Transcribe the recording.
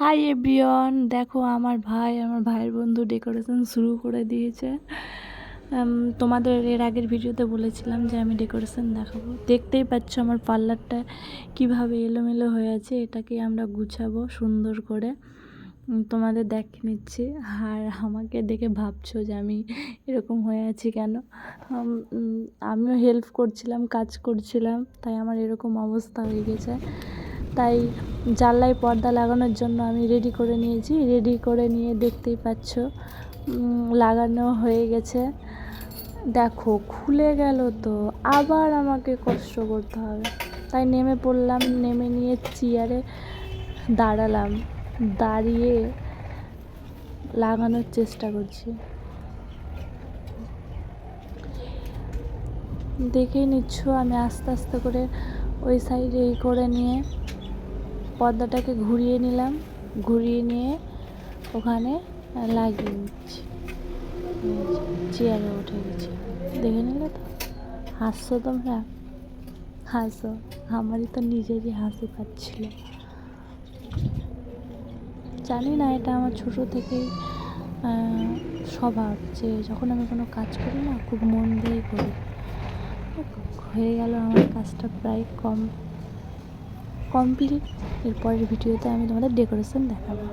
Hi everyone দেখো, আমার ভাই, আমার ভাইয়ের বন্ধু ডেকোরেশন শুরু করে দিয়েছে। তোমাদের এর আগের ভিডিওতে বলেছিলাম যে আমি ডেকোরেশন দেখাবো। দেখতেই পাচ্ছ আমার পার্লারটা কীভাবে এলোমেলো হয়ে আছে, এটাকে আমরা গুছাবো সুন্দর করে। তোমাদের দেখে নিচ্ছি। আর আমাকে দেখে ভাবছ যে আমি এরকম হয়ে আছি কেন? আমিও হেল্প করছিলাম, কাজ করছিলাম, তাই আমার এরকম অবস্থা হয়ে গেছে। তাই জানলায় পর্দা লাগানোর জন্য আমি রেডি করে নিয়েছি। রেডি করে নিয়ে দেখতেই পাচ্ছ লাগানো হয়ে গেছে। দেখো, খুলে গেল তো, আবার আমাকে কষ্ট করতে হবে। তাই নেমে পড়লাম, নেমে নিয়ে চেয়ারে দাঁড়ালাম। দাঁড়িয়ে লাগানোর চেষ্টা করছি। দেখেই নিচ্ছ, আমি আস্তে আস্তে করে ওই সাইডে এই করে নিয়ে পর্দাটাকে ঘুরিয়ে নিলাম। ঘুরিয়ে নিয়ে ওখানে লাগিয়ে নিচ্ছি চেয়ারে উঠে গেছি। দেখে নিলে তো? হাসছো তোমরা হাসো আমারই তো নিজেরই হাসি পাচ্ছিল। জানি না, এটা আমার ছোটো থেকেই স্বভাব যে যখন আমি কোনো কাজ করি না, খুব মন দিয়ে করি। হয়ে গেল আমার কাজটা প্রায় কম কমপ্লিট। এরপরের ভিডিওতে আমি তোমাদের ডেকোরেশন দেখাবো।